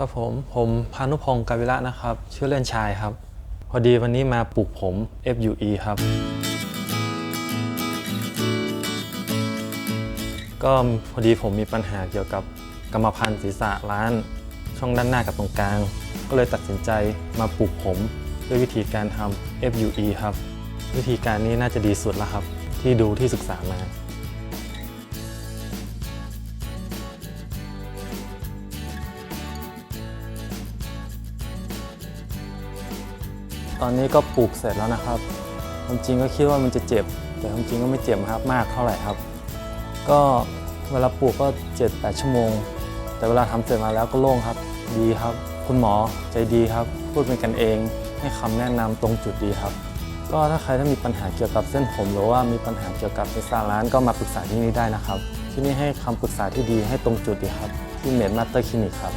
ครับผม ผมพานุพงศ์กาวิระนะครับ ชื่อเล่นชายครับ พอดีวันนี้มาปลูกผม FUE ครับ ก็พอดีผมมีปัญหาเกี่ยวกับกรรมพันธุ์ศีรษะล้าน ช่องด้านหน้ากับตรงกลาง ก็เลยตัดสินใจมาปลูกผมด้วยวิธีการทำ FUE ครับ วิธีการนี้น่าจะดีสุดแล้วครับ ที่ดูที่ศึกษามา ตอนนี้ก็ปลูกเสร็จแล้วนะครับความจริงก็คิดว่ามันจะเจ็บ แต่ความจริงก็ไม่เจ็บครับมากเท่าไหร่ครับ ก็เวลาปลูกก็7-8ชั่วโมง แต่เวลาทำเสร็จมาแล้วก็โล่งครับ ดีครับ คุณหมอใจดีครับ พูดเป็นกันเอง ให้คำแนะนำตรงจุดดีครับ ก็ถ้าใครถ้ามีปัญหาเกี่ยวกับเส้นผมหรือว่ามีปัญหาเกี่ยวกับเอซ่าร้านก็มาปรึกษาที่นี่ได้นะครับ ที่นี่ให้คำปรึกษาที่ดีให้ตรงจุดดีครับที่เมดมาสเตอร์คลินิกครับ